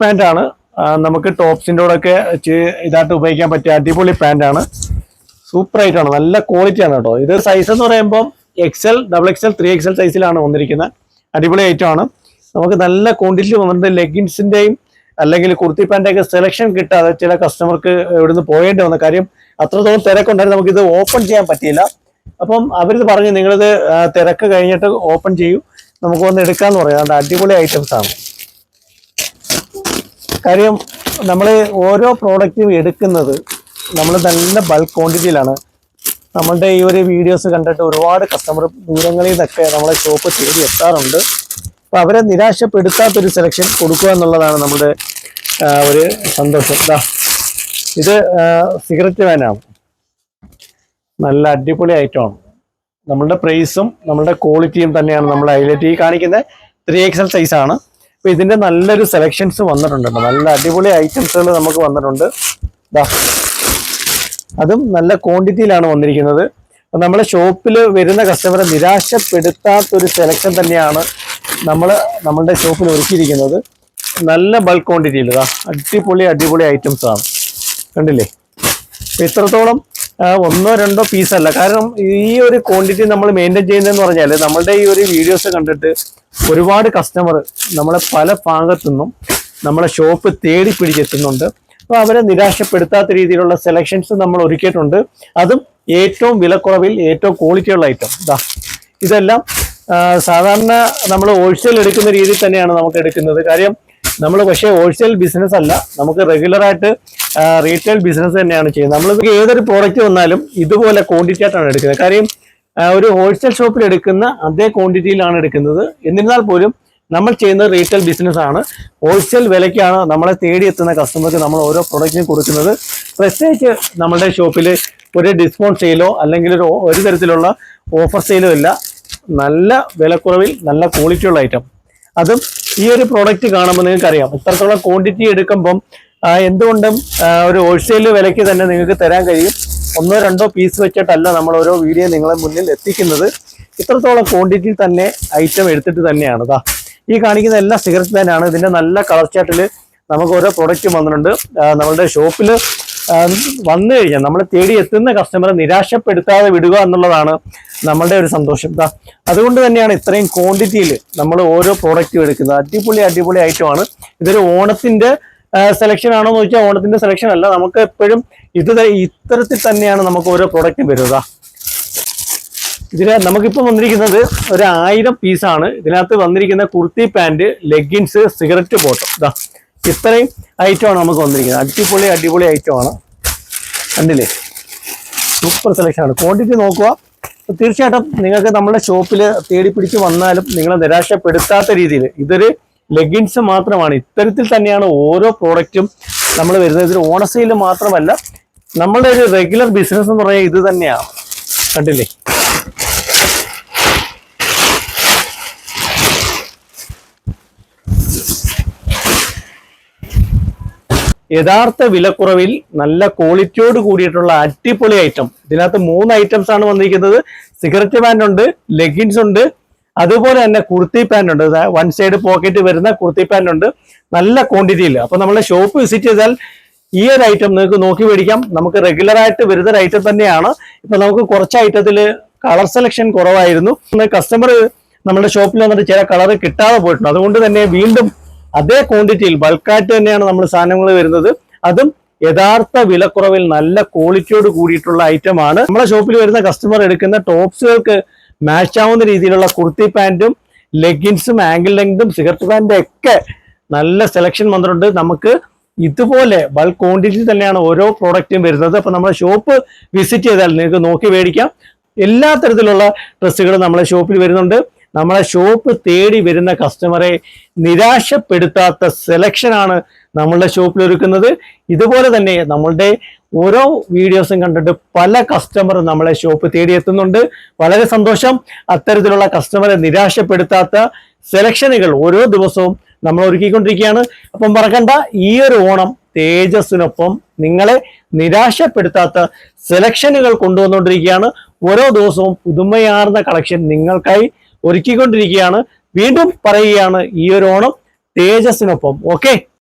Pant ആണ് നമുക്ക് ടോപ്സിന്റെ കൂടെ ഒക്കെ ഇതായിട്ട് ഉപയോഗിക്കാൻ പറ്റിയ അടിപൊളി പാന്റ് ആണ് സൂപ്പർ ആയിട്ടാണ് നല്ല ക്വാളിറ്റി ആണ് കേട്ടോ. ഇത് സൈസ് എന്ന് പറയുമ്പോൾ XL double XL three XL സൈസിലാണ് വന്നിരിക്കുന്നത് അടിപൊളി ഐറ്റം ആണ്. നമുക്ക് നല്ല ക്വാണ്ടിറ്റി വന്നിട്ടുണ്ട് ലെഗിൻസിന്റെയും അല്ലെങ്കിൽ കുർത്തി പാന്റെയൊക്കെ സെലക്ഷൻ കിട്ടാതെ ചില കസ്റ്റമർക്ക് ഇവിടുന്ന് പോയേണ്ടി വന്ന കാര്യം അത്രത്തോളം തിരക്കുണ്ടായിരുന്നു. നമുക്കിത് ഓപ്പൺ ചെയ്യാൻ പറ്റിയില്ല. അപ്പം അവരിത് പറഞ്ഞു നിങ്ങളിത് തിരക്ക് കഴിഞ്ഞിട്ട് ഓപ്പൺ ചെയ്യൂ. നമുക്ക് വന്ന് എടുക്കാമെന്ന് പറയാം. അടിപൊളി ഐറ്റംസ് ആണ്. കാര്യം നമ്മൾ ഓരോ പ്രോഡക്റ്റും എടുക്കുന്നത് നമ്മൾ നല്ല ബൾക്ക് ക്വാണ്ടിറ്റിയിലാണ് നമ്മളുടെ ഈ ഒരു വീഡിയോസ് കണ്ടിട്ട് ഒരുപാട് കസ്റ്റമർ ദൂരങ്ങളിൽ നിന്നൊക്കെ നമ്മളെ ഷോപ്പ് തേടി എത്താറുണ്ട്. അപ്പോൾ അവരെ നിരാശപ്പെടുത്താത്തൊരു സെലക്ഷൻ കൊടുക്കുക എന്നുള്ളതാണ് നമ്മുടെ ഒരു സന്തോഷം. ദാ ഇത് സിഗരറ്റ് വാനാണ് നല്ല അടിപൊളി ഐറ്റമാണ് നമ്മളുടെ പ്രൈസും നമ്മളുടെ ക്വാളിറ്റിയും തന്നെയാണ് നമ്മൾ ഹൈലൈറ്റ് ഈ കാണിക്കുന്നത്. ത്രീ എക്സൽ സൈസാണ് അപ്പൊ ഇതിന്റെ നല്ലൊരു സെലക്ഷൻസ് വന്നിട്ടുണ്ട് നല്ല അടിപൊളി ഐറ്റംസുകൾ നമുക്ക് വന്നിട്ടുണ്ട്. അതും നല്ല ക്വാണ്ടിറ്റിയിലാണ് വന്നിരിക്കുന്നത്. നമ്മുടെ ഷോപ്പിൽ വരുന്ന കസ്റ്റമറെ നിരാശപ്പെടുത്താത്ത ഒരു സെലക്ഷൻ തന്നെയാണ് നമ്മൾ നമ്മളുടെ ഷോപ്പിൽ ഒരുക്കിയിരിക്കുന്നത്. നല്ല ബൾക്ക് ക്വാണ്ടിറ്റിയിൽ ഇതാ അടിപൊളി അടിപൊളി ഐറ്റംസ് ആണ്. കണ്ടില്ലേ? ഇത്രത്തോളം ഒന്നോ രണ്ടോ പീസല്ല കാരണം ഈ ഒരു ക്വാണ്ടിറ്റി നമ്മൾ മെയിന്റെയിൻ ചെയ്യുന്നതെന്ന് പറഞ്ഞാൽ നമ്മളുടെ ഈ ഒരു വീഡിയോസ് കണ്ടിട്ട് ഒരുപാട് കസ്റ്റമർ നമ്മളെ പല ഭാഗത്തു നിന്നും നമ്മളെ ഷോപ്പ് തേടി പിടിച്ചെത്തുന്നുണ്ട്. അപ്പോൾ അവരെ നിരാശപ്പെടുത്താത്ത രീതിയിലുള്ള സെലക്ഷൻസ് നമ്മൾ ഒരുക്കിയിട്ടുണ്ട്. അതും ഏറ്റവും വിലക്കുറവിൽ ഏറ്റവും ക്വാളിറ്റിയുള്ള ഐറ്റം ഇതാ ഇതെല്ലാം സാധാരണ നമ്മൾ ഹോൾസെയിൽ എടുക്കുന്ന രീതിയിൽ തന്നെയാണ് നമുക്ക് എടുക്കുന്നത്. കാര്യം നമ്മൾ പക്ഷേ ഹോൾസെയിൽ ബിസിനസ് അല്ല നമുക്ക് റെഗുലർ ആയിട്ട് റീറ്റെയിൽ ബിസിനസ് തന്നെയാണ് ചെയ്യുന്നത്. നമ്മൾ ഏതൊരു പ്രോഡക്റ്റ് വന്നാലും ഇതുപോലെ ക്വാണ്ടിറ്റി ആയിട്ടാണ് എടുക്കുന്നത്. കാര്യം ഒരു ഹോൾസെയിൽ ഷോപ്പിൽ എടുക്കുന്ന അതേ ക്വാണ്ടിറ്റിയിലാണ് എടുക്കുന്നത്. എന്നിരുന്നാൽ പോലും നമ്മൾ ചെയ്യുന്നത് റീറ്റെയിൽ ബിസിനസ് ആണ്. ഹോൾസെയിൽ വിലയ്ക്കാണ് നമ്മളെ തേടിയെത്തുന്ന കസ്റ്റമർക്ക് നമ്മൾ ഓരോ പ്രൊഡക്റ്റിനും കൊടുക്കുന്നത്. പ്രത്യേകിച്ച് നമ്മുടെ ഷോപ്പിൽ ഒരു ഡിസ്കൗണ്ട് സെയിലോ അല്ലെങ്കിൽ ഒരു ഒരു തരത്തിലുള്ള ഓഫർ സെയിലോ ഇല്ല. നല്ല വിലക്കുറവിൽ നല്ല ക്വാളിറ്റിയുള്ള ഐറ്റം അതും ഈ ഒരു പ്രോഡക്റ്റ് കാണുമ്പോൾ നിങ്ങൾക്ക് അറിയാം ഇത്രത്തോളം ക്വാണ്ടിറ്റി എടുക്കുമ്പം എന്തുകൊണ്ടും ഒരു ഹോൾസെയിൽ വിലയ്ക്ക് തന്നെ നിങ്ങൾക്ക് തരാൻ കഴിയും. ഒന്നോ രണ്ടോ പീസ് വെച്ചിട്ടല്ല നമ്മൾ ഓരോ വീഡിയോ നിങ്ങളെ മുന്നിൽ എത്തിക്കുന്നത്. ഇത്രത്തോളം ക്വാണ്ടിറ്റിയിൽ തന്നെ ഐറ്റം എടുത്തിട്ട് തന്നെയാണ് ഇതാ ഈ കാണിക്കുന്ന എല്ലാ സിഗരറ്റ് പാൻ ഇതിന്റെ നല്ല കളർ ചാർട്ടിൽ നമുക്ക് ഓരോ പ്രൊഡക്റ്റും വന്നിട്ടുണ്ട്. നമ്മളുടെ ഷോപ്പിൽ വന്നു കഴിഞ്ഞാൽ നമ്മൾ തേടി എത്തുന്ന കസ്റ്റമറെ നിരാശപ്പെടുത്താതെ വിടുക എന്നുള്ളതാണ് നമ്മളുടെ ഒരു സന്തോഷം അതുകൊണ്ട് തന്നെയാണ് ഇത്രയും ക്വാണ്ടിറ്റിയിൽ നമ്മൾ ഓരോ പ്രോഡക്റ്റും എടുക്കുന്നത്. അടിപൊളി അടിപൊളി ഐറ്റമാണ് ഇതൊരു ഓണത്തിന്റെ സെലക്ഷൻ ആണോ എന്ന് ചോദിച്ചാൽ ഓണത്തിന്റെ സെലക്ഷൻ അല്ല. നമുക്ക് എപ്പോഴും ഇത് ഇത്തരത്തിൽ തന്നെയാണ് നമുക്ക് ഓരോ പ്രൊഡക്റ്റും വരുന്നത് ഇതിന് നമുക്കിപ്പോൾ വന്നിരിക്കുന്നത് ഒരു ആയിരം പീസാണ് ഇതിനകത്ത് വന്നിരിക്കുന്ന kurti pant leggings cigarette bottom ഇതാ ഇത്രയും ഐറ്റമാണ് നമുക്ക് വന്നിരിക്കുന്നത്. അടിപൊളി അടിപൊളി ഐറ്റമാണ് കണ്ടില്ലേ? സൂപ്പർ സെലക്ഷനാണ് ക്വാണ്ടിറ്റി നോക്കുക. തീർച്ചയായിട്ടും നിങ്ങൾക്ക് നമ്മുടെ ഷോപ്പിൽ തേടി പിടിച്ച് വന്നാലും നിങ്ങളെ നിരാശപ്പെടുത്താത്ത രീതിയിൽ ഇതൊരു ലെഗിൻസ് മാത്രമാണ്. ഇത്തരത്തിൽ തന്നെയാണ് ഓരോ പ്രോഡക്റ്റും നമ്മൾ വരുന്നത്. ഇതിൽ ഓണസെയിൽ മാത്രമല്ല നമ്മളുടെ ഒരു റെഗുലർ ബിസിനസ് എന്ന് പറയുന്നത് ഇത് തന്നെയാണ്. കണ്ടില്ലേ? യഥാർത്ഥ വിലക്കുറവിൽ നല്ല ക്വാളിറ്റിയോട് കൂടിയിട്ടുള്ള അടിപൊളി ഐറ്റം ഇതിനകത്ത് മൂന്ന് ഐറ്റംസ് ആണ് വന്നിരിക്കുന്നത്. സിഗരറ്റ് ബാൻഡ് ഉണ്ട് ലെഗിൻസ് ഉണ്ട് അതുപോലെ തന്നെ കുർത്തി പാന്റ് ഉണ്ട്. വൺ സൈഡ് പോക്കറ്റ് വരുന്ന കുർത്തി പാന്റ് ഉണ്ട്. നല്ല ക്വാണ്ടിറ്റിയിൽ അപ്പൊ നമ്മൾ ഷോപ്പ് വിസിറ്റ് ചെയ്താൽ ഈ ഒരു ഐറ്റം നിങ്ങൾക്ക് നോക്കി മേടിക്കാം. നമുക്ക് റെഗുലർ ആയിട്ട് വരുന്ന ഒരു ഐറ്റം തന്നെയാണ്. ഇപ്പൊ നമുക്ക് കുറച്ച് ഐറ്റത്തിൽ കളർ സെലക്ഷൻ കുറവായിരുന്നു. കസ്റ്റമർ നമ്മുടെ ഷോപ്പിൽ വന്നിട്ട് ചില കളർ കിട്ടാതെ പോയിട്ടുണ്ട്. അതുകൊണ്ട് തന്നെ വീണ്ടും അതേ ക്വാണ്ടിറ്റിയിൽ ബൾക്കായിട്ട് തന്നെയാണ് നമ്മൾ സാധനങ്ങൾ വരുന്നത്. അതും യഥാർത്ഥ വിലക്കുറവിൽ നല്ല ക്വാളിറ്റിയോട് കൂടിയിട്ടുള്ള ഐറ്റം ആണ്. നമ്മുടെ ഷോപ്പിൽ വരുന്ന കസ്റ്റമർ എടുക്കുന്ന ടോപ്സുകൾക്ക് മാച്ച് ആവുന്ന രീതിയിലുള്ള കുർത്തി പാന്റും ലെഗിൻസും ആംഗിൾ ലെങ്തും സിഗർട്ട് പാന്റും ഒക്കെ നല്ല സെലക്ഷൻ വന്നിട്ടുണ്ട്. നമുക്ക് ഇതുപോലെ ബൾക്ക് ക്വാണ്ടിറ്റി തന്നെയാണ് ഓരോ പ്രോഡക്റ്റും വരുന്നത്. അപ്പോൾ നമ്മുടെ ഷോപ്പ് വിസിറ്റ് ചെയ്താൽ നിങ്ങൾക്ക് നോക്കി മേടിക്കാം. എല്ലാ തരത്തിലുള്ള ഡ്രസ്സുകളും നമ്മളെ ഷോപ്പിൽ വരുന്നുണ്ട്. നമ്മളെ ഷോപ്പ് തേടി വരുന്ന കസ്റ്റമറെ നിരാശപ്പെടുത്താത്ത സെലക്ഷനാണ് നമ്മളുടെ ഷോപ്പിൽ ഒരുക്കുന്നത്. ഇതുപോലെ തന്നെ നമ്മളുടെ ഓരോ വീഡിയോസും കണ്ടിട്ട് പല കസ്റ്റമർ നമ്മളെ ഷോപ്പ് തേടിയെത്തുന്നുണ്ട് വളരെ സന്തോഷം. അത്തരത്തിലുള്ള കസ്റ്റമറെ നിരാശപ്പെടുത്താത്ത സെലക്ഷനുകൾ ഓരോ ദിവസവും നമ്മൾ ഒരുക്കിക്കൊണ്ടിരിക്കുകയാണ്. അപ്പം മറക്കണ്ട ഈ ഒരു ഓണം തേജസ്സിനൊപ്പം നിങ്ങളെ നിരാശപ്പെടുത്താത്ത സെലക്ഷനുകൾ കൊണ്ടുവന്നുകൊണ്ടിരിക്കുകയാണ്. ഓരോ ദിവസവും പുതുമയാർന്ന കളക്ഷൻ നിങ്ങൾക്കായി ഒരുക്കിക്കൊണ്ടിരിക്കുകയാണ്. വീണ്ടും പറയുകയാണ് ഈ ഒരു ഓണം തേജസ്സിനൊപ്പം. ഓക്കെ